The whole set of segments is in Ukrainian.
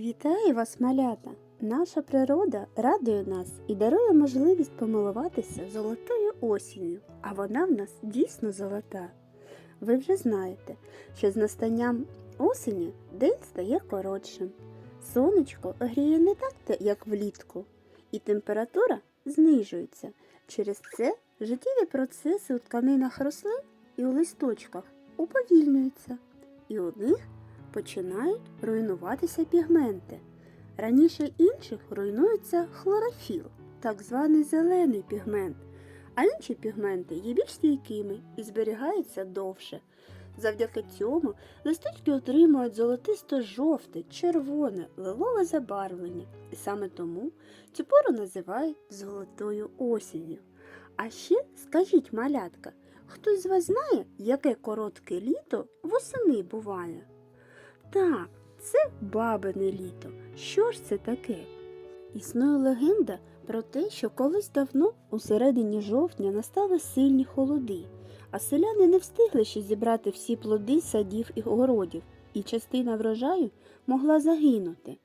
Вітаю вас, малята! Наша природа радує нас і дарує можливість помилуватися золотою осінню, а вона в нас дійсно золота. Ви вже знаєте, що з настанням осені день стає коротшим. Сонечко гріє не так, як влітку, і температура знижується. Через це життєві процеси у тканинах рослин і у листочках уповільнюються, і у них починають руйнуватися пігменти. Раніше інших руйнується хлорофіл, так званий зелений пігмент, а інші пігменти є більш стійкими і зберігаються довше. Завдяки цьому листочки отримують золотисто-жовте, червоне, лилове забарвлення, і саме тому цю пору називають золотою осінню. А ще скажіть, малятка, хтось з вас знає, яке коротке літо восени буває? Так, це бабине літо. Що ж це таке? Існує легенда про те, що колись давно, у середині жовтня, настали сильні холоди, а селяни не встигли ще зібрати всі плоди садів і городів, і частина врожаю могла загинути.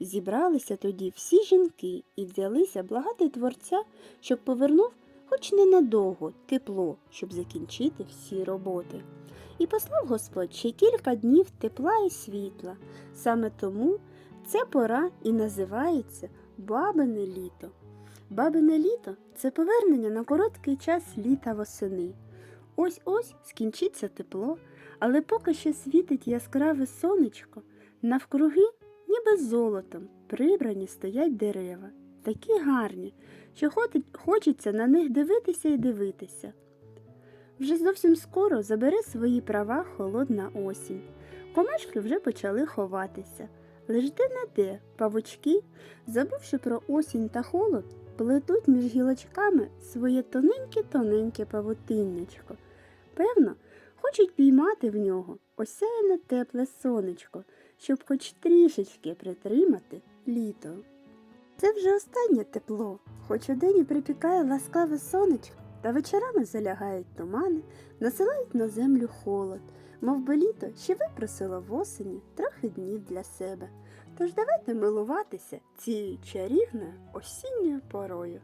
Зібралися тоді всі жінки і взялися благати творця, щоб повернув хоч ненадовго тепло, щоб закінчити всі роботи. І послав Господь ще кілька днів тепла і світла. Саме тому ця пора і називається Бабине літо. Бабине літо це повернення на короткий час літа восени. Ось ось скінчиться тепло, але поки ще світить яскраве сонечко, навкруги, ніби золотом, прибрані стоять дерева, такі гарні, що хочеться на них дивитися і дивитися. Вже зовсім скоро забере свої права холодна осінь. Комашки вже почали ховатися. Лиш де не де павучки, забувши про осінь та холод, плетуть між гілочками своє тоненьке-тоненьке павутиннячко. Певно, хочуть піймати в нього осяяне тепле сонечко, щоб хоч трішечки притримати літо. Це вже останнє тепло, хоч удень і припікає ласкаве сонечко, та вечорами залягають тумани, насилають на землю холод, мов би літо ще випросило в осені трохи днів для себе. Тож давайте милуватися цією чарівною осінньою порою.